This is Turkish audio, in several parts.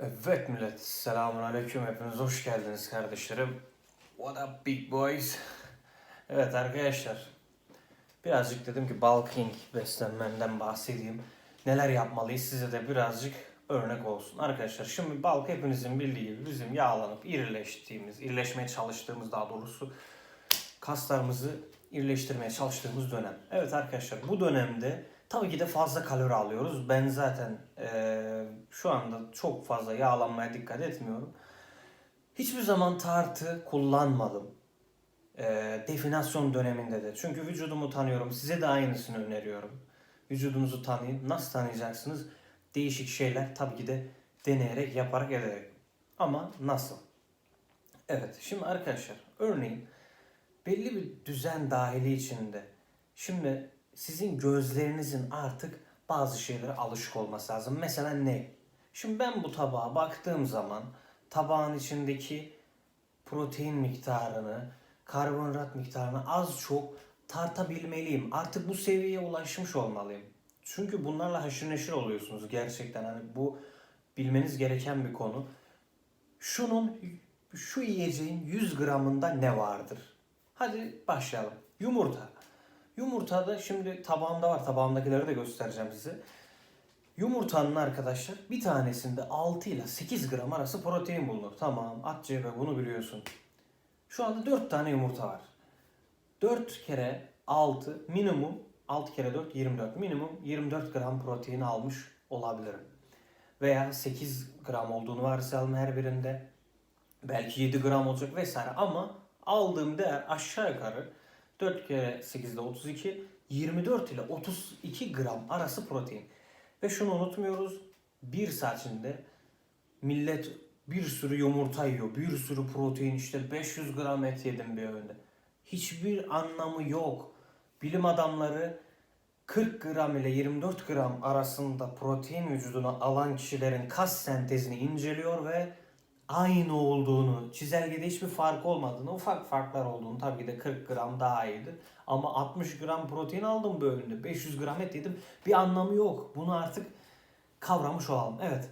Evet millet, selamun aleyküm hepiniz hoş geldiniz kardeşlerim. What up big boys? Evet arkadaşlar, birazcık dedim ki bulking beslenmemden bahsedeyim. Neler yapmalıyız size de birazcık örnek olsun. Arkadaşlar şimdi bulk hepinizin bildiği gibi bizim yağlanıp irileştiğimiz, irileşmeye çalıştığımız daha doğrusu kaslarımızı irileştirmeye çalıştığımız dönem. Evet arkadaşlar bu dönemde tabii ki de fazla kalori alıyoruz. Ben zaten eee, şu anda çok fazla yağlanmaya dikkat etmiyorum. Hiçbir zaman tartı kullanmadım. Eee, definasyon döneminde de. Çünkü vücudumu tanıyorum. Size de aynısını öneriyorum. Vücudunuzu tanıyın. Nasıl tanıyacaksınız? Değişik şeyler tabii ki de deneyerek, yaparak, ederek. Ama nasıl? Evet, şimdi arkadaşlar örneğin belli bir düzen dahili içinde. Şimdi sizin gözlerinizin artık bazı şeylere alışık olması lazım. Mesela ne? Şimdi ben bu tabağa baktığım zaman tabağın içindeki protein miktarını, karbonhidrat miktarını az çok tartabilmeliyim. Artık bu seviyeye ulaşmış olmalıyım. Çünkü bunlarla haşır neşir oluyorsunuz gerçekten. Hani bu bilmeniz gereken bir konu. Şunun şu yiyeceğin 100 gramında ne vardır? Hadi başlayalım. Yumurta. Yumurtada şimdi tabağımda var. Tabağımdakileri de göstereceğim size. Yumurtanın arkadaşlar bir tanesinde 6 ile 8 gram arası protein bulunur. Tamam at cebe bunu biliyorsun. Şu anda 4 tane yumurta var. 4 kere 6 minimum 6 kere 4 24 minimum 24 gram protein almış olabilirim. Veya 8 gram olduğunu varsayalım her birinde. Belki 7 gram olacak vesaire ama aldığım değer aşağı yukarı 4 kere 8'de 32 24 ile 32 gram arası protein. Ve şunu unutmuyoruz. Bir saat içinde millet bir sürü yumurta yiyor. Bir sürü protein işte 500 gram et yedim bir öğünde. Hiçbir anlamı yok. Bilim adamları 40 gram ile 24 gram arasında protein vücuduna alan kişilerin kas sentezini inceliyor ve aynı olduğunu, çizelgede hiçbir fark olmadığını, ufak farklar olduğunu tabii ki de 40 gram daha iyiydi. Ama 60 gram protein aldım bu öğünde, 500 gram et yedim. Bir anlamı yok. Bunu artık kavramış olalım. Evet.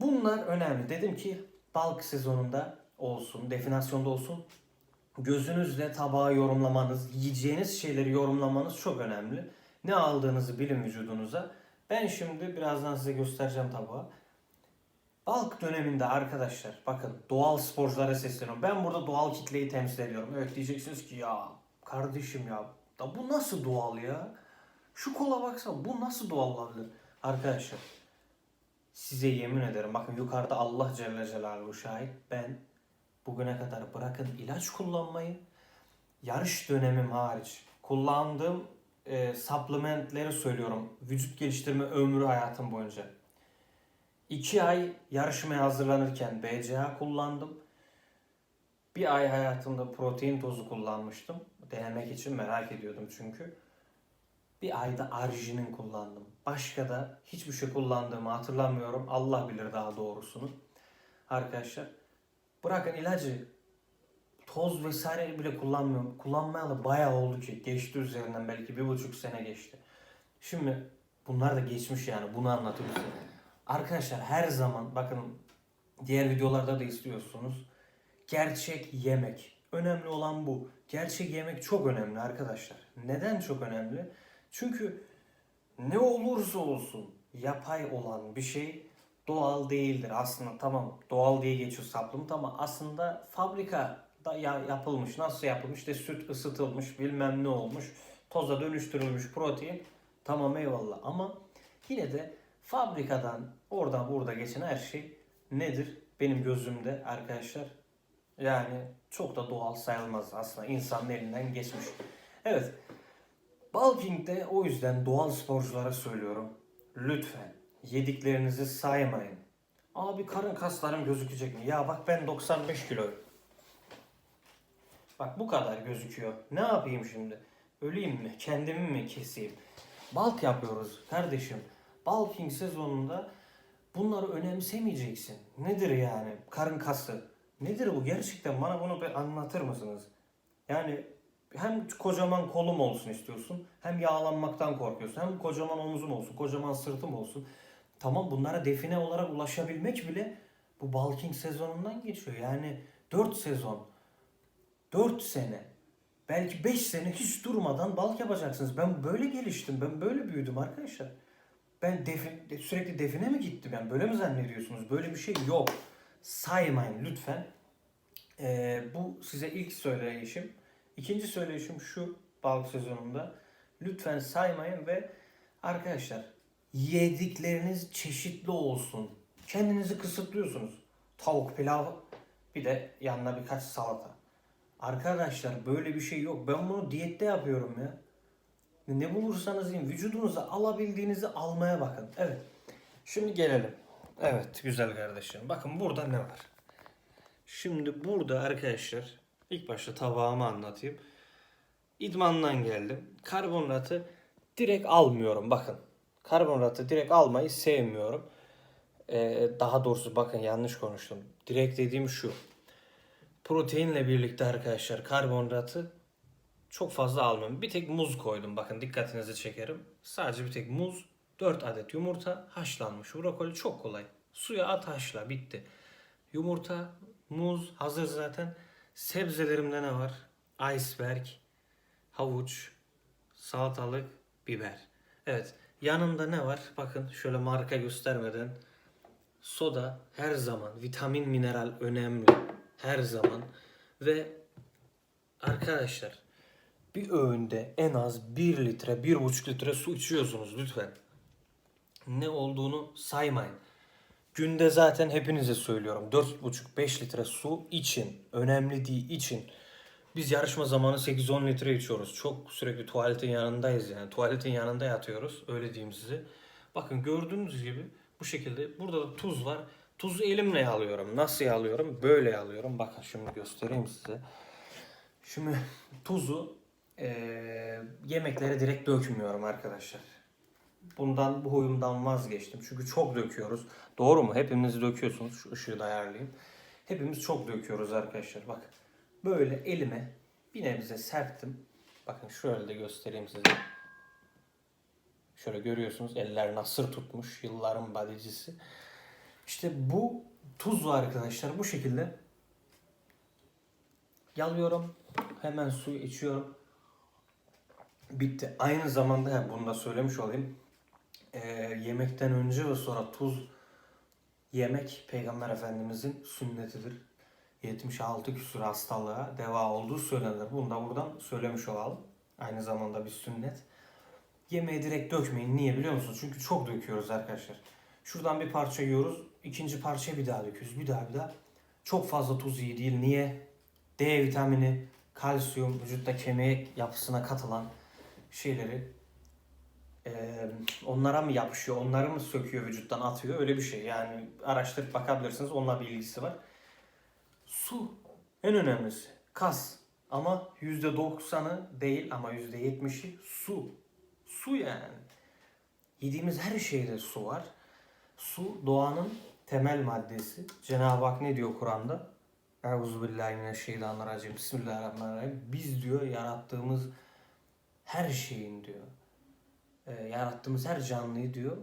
Bunlar önemli. Dedim ki balk sezonunda olsun, definasyonda olsun. Gözünüzle tabağı yorumlamanız, yiyeceğiniz şeyleri yorumlamanız çok önemli. Ne aldığınızı bilin vücudunuza. Ben şimdi birazdan size göstereceğim tabağı. Balk döneminde arkadaşlar bakın doğal sporculara sesleniyorum. Ben burada doğal kitleyi temsil ediyorum. Evet diyeceksiniz ki ya kardeşim ya da bu nasıl doğal ya? Şu kola baksana bu nasıl doğal olabilir? Arkadaşlar size yemin ederim bakın yukarıda Allah Celle Celaluhu şahit. Ben bugüne kadar bırakın ilaç kullanmayı yarış dönemim hariç kullandığım e, supplementleri söylüyorum. Vücut geliştirme ömrü hayatım boyunca. 2 ay yarışmaya hazırlanırken BCA kullandım. Bir ay hayatımda protein tozu kullanmıştım. Denemek için merak ediyordum çünkü. Bir ayda arginin kullandım. Başka da hiçbir şey kullandığımı hatırlamıyorum. Allah bilir daha doğrusunu. Arkadaşlar bırakın ilacı toz vesaire bile kullanmıyorum. Kullanmayalı bayağı oldu ki. Geçti üzerinden belki bir buçuk sene geçti. Şimdi bunlar da geçmiş yani bunu anlatıyorum. Arkadaşlar her zaman bakın diğer videolarda da istiyorsunuz. Gerçek yemek. Önemli olan bu. Gerçek yemek çok önemli arkadaşlar. Neden çok önemli? Çünkü ne olursa olsun yapay olan bir şey doğal değildir. Aslında tamam doğal diye geçiyor supplement ama aslında fabrikada ya- yapılmış. Nasıl yapılmış? İşte süt ısıtılmış bilmem ne olmuş. Toza dönüştürülmüş protein. Tamam eyvallah ama yine de fabrikadan oradan burada geçen her şey nedir? Benim gözümde arkadaşlar yani çok da doğal sayılmaz aslında insanın elinden geçmiş. Evet Bulking'de o yüzden doğal sporculara söylüyorum. Lütfen yediklerinizi saymayın. Abi karın kaslarım gözükecek mi? Ya bak ben 95 kiloyum. Bak bu kadar gözüküyor. Ne yapayım şimdi? Öleyim mi? Kendimi mi keseyim? Bulk yapıyoruz kardeşim. Bulking sezonunda bunları önemsemeyeceksin. Nedir yani karın kası? Nedir bu? Gerçekten bana bunu bir anlatır mısınız? Yani hem kocaman kolum olsun istiyorsun, hem yağlanmaktan korkuyorsun, hem kocaman omuzum olsun, kocaman sırtım olsun. Tamam bunlara define olarak ulaşabilmek bile bu bulking sezonundan geçiyor. Yani 4 sezon, 4 sene, belki 5 sene hiç durmadan balık yapacaksınız. Ben böyle geliştim, ben böyle büyüdüm arkadaşlar. Ben defin, sürekli define mi gittim? Yani böyle mi zannediyorsunuz? Böyle bir şey yok. Saymayın lütfen. Ee, bu size ilk söyleyişim. İkinci söyleyişim şu balık sezonunda. Lütfen saymayın ve arkadaşlar yedikleriniz çeşitli olsun. Kendinizi kısıtlıyorsunuz. Tavuk, pilav bir de yanına birkaç salata. Arkadaşlar böyle bir şey yok. Ben bunu diyette yapıyorum ya. Ne bulursanız yiyin. Vücudunuza alabildiğinizi almaya bakın. Evet. Şimdi gelelim. Evet güzel kardeşim. Bakın burada ne var? Şimdi burada arkadaşlar ilk başta tabağımı anlatayım. İdmandan geldim. Karbonatı direkt almıyorum. Bakın. Karbonatı direkt almayı sevmiyorum. Ee, daha doğrusu bakın yanlış konuştum. Direkt dediğim şu. Proteinle birlikte arkadaşlar karbonatı çok fazla almıyorum. Bir tek muz koydum. Bakın dikkatinizi çekerim. Sadece bir tek muz, 4 adet yumurta, haşlanmış brokoli çok kolay. Suya at haşla bitti. Yumurta, muz hazır zaten. Sebzelerimde ne var? Iceberg, havuç, salatalık, biber. Evet. Yanında ne var? Bakın şöyle marka göstermeden. Soda her zaman. Vitamin, mineral önemli. Her zaman. Ve arkadaşlar bir öğünde en az 1 litre, 1,5 litre su içiyorsunuz lütfen. Ne olduğunu saymayın. Günde zaten hepinize söylüyorum 4,5-5 litre su için. Önemli değil için. Biz yarışma zamanı 8-10 litre içiyoruz. Çok sürekli tuvaletin yanındayız yani. Tuvaletin yanında yatıyoruz. Öyle diyeyim size. Bakın gördüğünüz gibi bu şekilde. Burada da tuz var. Tuzu elimle yalıyorum. Nasıl yalıyorum? Böyle yalıyorum. Bakın şimdi göstereyim size. Şimdi tuzu eee, yemeklere direkt dökmüyorum arkadaşlar. Bundan bu huyumdan vazgeçtim. Çünkü çok döküyoruz. Doğru mu? Hepimiz döküyorsunuz. Şu ışığı da ayarlayayım. Hepimiz çok döküyoruz arkadaşlar. Bak. Böyle elime bir nebze serptim. Bakın şöyle de göstereyim size. Şöyle görüyorsunuz eller nasır tutmuş. Yılların badicisi. İşte bu tuzlu arkadaşlar bu şekilde yalıyorum. Hemen suyu içiyorum. Bitti. Aynı zamanda he, bunu da söylemiş olayım. Ee, yemekten önce ve sonra tuz yemek Peygamber Efendimizin sünnetidir. 76 küsur hastalığa deva olduğu söylenir. Bunu da buradan söylemiş olalım. Aynı zamanda bir sünnet. Yemeği direkt dökmeyin. Niye biliyor musunuz? Çünkü çok döküyoruz arkadaşlar. Şuradan bir parça yiyoruz. ikinci parçaya bir daha döküyoruz. Bir daha bir daha. Çok fazla tuz iyi değil. Niye? D vitamini, kalsiyum, vücutta kemik yapısına katılan şeyleri eee, onlara mı yapışıyor, onları mı söküyor vücuttan atıyor öyle bir şey. Yani araştırıp bakabilirsiniz onunla bir ilgisi var. Su en önemlisi. Kas ama %90'ı değil ama %70'i su. Su yani. Yediğimiz her şeyde su var. Su doğanın temel maddesi. Cenab-ı Hak ne diyor Kur'an'da? Euzubillahimineşşeytanirracim. Bismillahirrahmanirrahim. Biz diyor yarattığımız her şeyin diyor. e, yarattığımız her canlıyı diyor.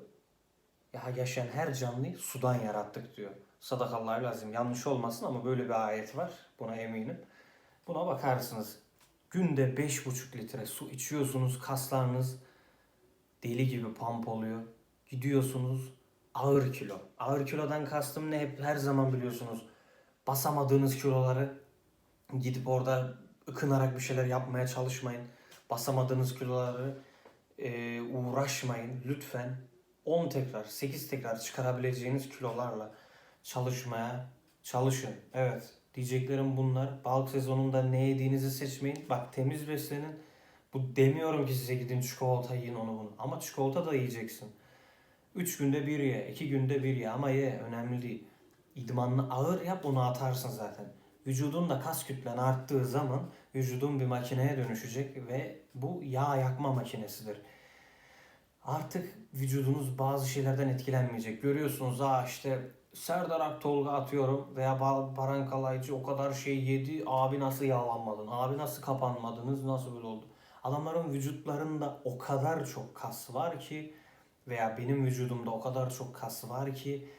Ya yaşayan her canlıyı sudan yarattık diyor. Sadakallahu lazım. Yanlış olmasın ama böyle bir ayet var. Buna eminim. Buna bakarsınız. Günde 5,5 litre su içiyorsunuz. Kaslarınız deli gibi pump oluyor. Gidiyorsunuz ağır kilo. Ağır kilodan kastım ne? Hep her zaman biliyorsunuz. Basamadığınız kiloları gidip orada ıkınarak bir şeyler yapmaya çalışmayın. Basamadığınız kiloları e, uğraşmayın lütfen. 10 tekrar, 8 tekrar çıkarabileceğiniz kilolarla çalışmaya çalışın. Evet, diyeceklerim bunlar. Balık sezonunda ne yediğinizi seçmeyin. Bak temiz beslenin. Bu demiyorum ki size gidin çikolata yiyin onu bunu. Ama çikolata da yiyeceksin. 3 günde bir ye, 2 günde bir ye ama ye önemli değil. İdmanını ağır yap onu atarsın zaten. Vücudun da kas kütlen arttığı zaman vücudun bir makineye dönüşecek ve bu yağ yakma makinesidir. Artık vücudunuz bazı şeylerden etkilenmeyecek. Görüyorsunuz ha işte Serdar Aktolga atıyorum veya Ba- Baran Kalaycı o kadar şey yedi. Abi nasıl yağlanmadın? Abi nasıl kapanmadınız? Nasıl böyle oldu? Adamların vücutlarında o kadar çok kas var ki veya benim vücudumda o kadar çok kas var ki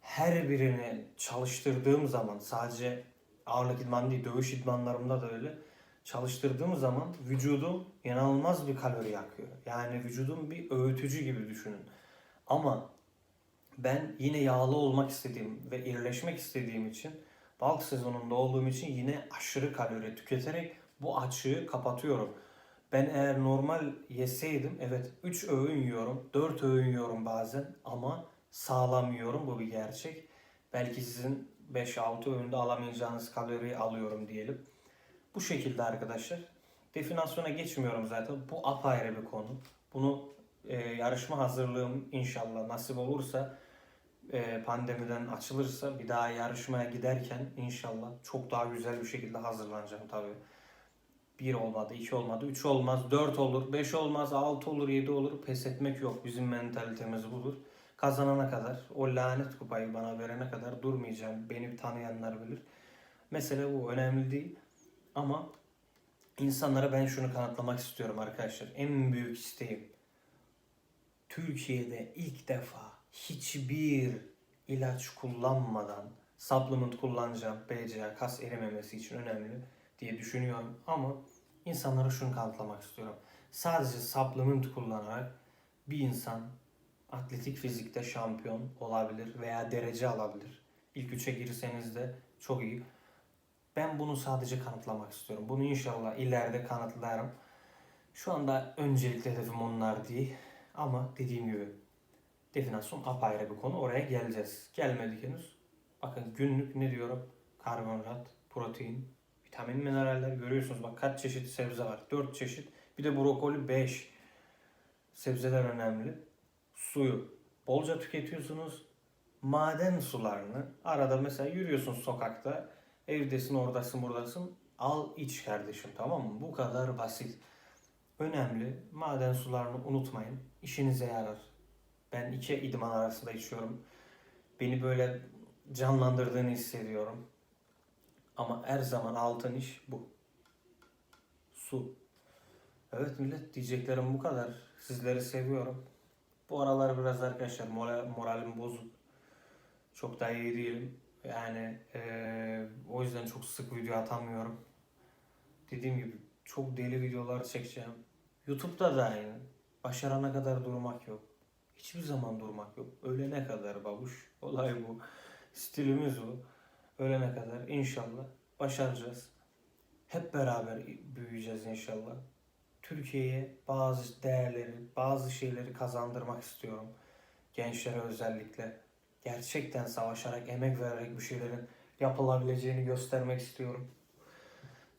her birini çalıştırdığım zaman sadece ağırlık idmanı değil dövüş idmanlarımda da öyle çalıştırdığım zaman vücudum inanılmaz bir kalori yakıyor. Yani vücudum bir öğütücü gibi düşünün. Ama ben yine yağlı olmak istediğim ve irileşmek istediğim için balk sezonunda olduğum için yine aşırı kalori tüketerek bu açığı kapatıyorum. Ben eğer normal yeseydim evet 3 öğün yiyorum, 4 öğün yiyorum bazen ama sağlam yiyorum bu bir gerçek. Belki sizin 5-6 öğünde alamayacağınız kaloriyi alıyorum diyelim. Bu şekilde arkadaşlar. Definasyona geçmiyorum zaten. Bu apayrı bir konu. Bunu e, yarışma hazırlığım inşallah nasip olursa e, pandemiden açılırsa bir daha yarışmaya giderken inşallah çok daha güzel bir şekilde hazırlanacağım tabii. Bir olmadı, iki olmadı, üç olmaz, dört olur, beş olmaz, altı olur, yedi olur. Pes etmek yok. Bizim mentalitemiz budur. Kazanana kadar, o lanet kupayı bana verene kadar durmayacağım. Beni tanıyanlar bilir. Mesele bu. Önemli değil. Ama insanlara ben şunu kanıtlamak istiyorum arkadaşlar. En büyük isteğim. Türkiye'de ilk defa hiçbir ilaç kullanmadan supplement kullanacağım BCA kas erimemesi için önemli diye düşünüyorum ama insanlara şunu kanıtlamak istiyorum. Sadece supplement kullanarak bir insan atletik fizikte şampiyon olabilir veya derece alabilir. İlk üçe girseniz de çok iyi. Ben bunu sadece kanıtlamak istiyorum. Bunu inşallah ileride kanıtlarım. Şu anda öncelikli hedefim onlar değil. Ama dediğim gibi definasyon apayrı bir konu. Oraya geleceğiz. Gelmedik henüz. Bakın günlük ne diyorum? Karbonhidrat, protein, vitamin, mineraller görüyorsunuz. Bak kaç çeşit sebze var? 4 çeşit. Bir de brokoli 5. Sebzeler önemli. Suyu bolca tüketiyorsunuz. Maden sularını arada mesela yürüyorsun sokakta. Evdesin, oradasın, buradasın. Al iç kardeşim tamam mı? Bu kadar basit. Önemli. Maden sularını unutmayın. İşinize yarar. Ben iki idman arasında içiyorum. Beni böyle canlandırdığını hissediyorum. Ama her zaman altın iş bu. Su. Evet millet diyeceklerim bu kadar. Sizleri seviyorum. Bu aralar biraz arkadaşlar moral, moralim bozuk. Çok da iyi değilim. Yani eee, o yüzden çok sık video atamıyorum. Dediğim gibi çok deli videolar çekeceğim. YouTube'da da aynı. Başarana kadar durmak yok. Hiçbir zaman durmak yok. Ölene kadar babuş. Olay bu. Stilimiz bu. Ölene kadar inşallah başaracağız. Hep beraber büyüyeceğiz inşallah. Türkiye'ye bazı değerleri, bazı şeyleri kazandırmak istiyorum. Gençlere özellikle. Gerçekten savaşarak, emek vererek bu şeylerin yapılabileceğini göstermek istiyorum.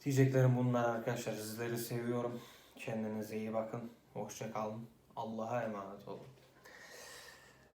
Diyeceklerim bunlar arkadaşlar. Sizleri seviyorum. Kendinize iyi bakın. Hoşça kalın. Allah'a emanet olun.